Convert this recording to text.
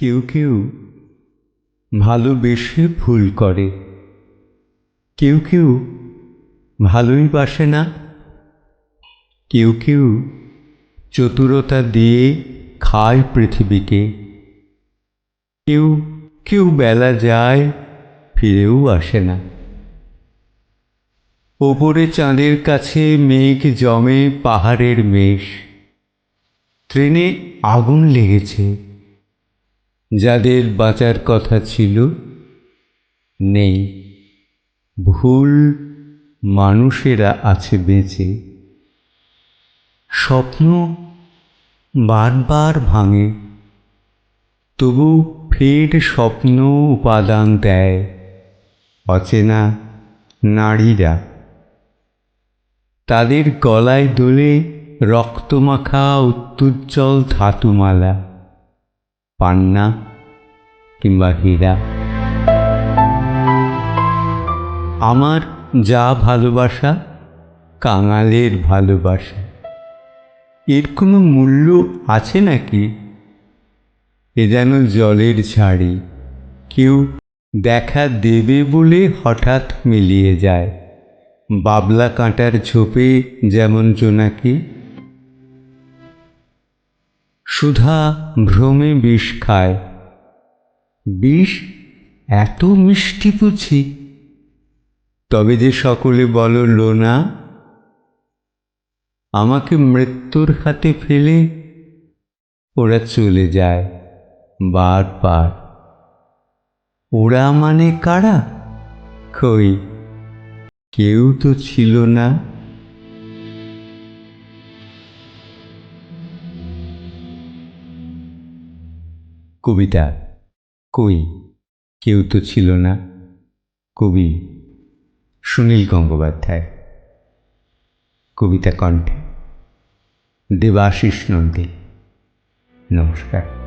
কেউ কেউ ভালোবেসে ভুল করে। কেউ কেউ ভালোই বাসে না। কেউ কেউ চতুরতা দিয়ে খায় পৃথিবীকে। কেউ কেউ বেলা যায় ফিরেও আসে না। ওপরে চাঁদের কাছে মেঘ জমে পাহাড়ের মেষ। ট্রেনে আগুন লেগেছে। যাদের বাঁচার কথা ছিল, নেই। ভুল মানুষেরা আছে বেঁচে। স্বপ্ন বারবার ভাঙে। তবু ফের স্বপ্ন উপাদান দেয় অচেনা নারীরা। তাদের গলায় দোলে রক্তমাখা উত্তুজ্জ্বল ধাতুমালা। পান্না কিংবা হীরা আমার যা ভালোবাসা কাঙালের ভালোবাসা এর কোনো মূল্য আছে নাকি এ যেন জলের ঝাড়ি কেউ দেখা দেবে বলে হঠাৎ মিলিয়ে যায় বাবলা কাঁটার ঝোপে যেমন জোনাকি সুধা ভ্রমে বিষ খায়। বিষ এত মিষ্টি বুঝি? তবে যে সকলে বলো, লোনা, আমাকে মৃত্যুর হাতে ফেলে ওরা চলে যায় বারবার ওরা মানে কারা? কই কেউ তো ছিল না। কবিতা কই কেউ তো ছিল না কবি সুনীল গঙ্গোপাধ্যায়। কবিতা কণ্ঠে দেবাশিস নন্দী। নমস্কার।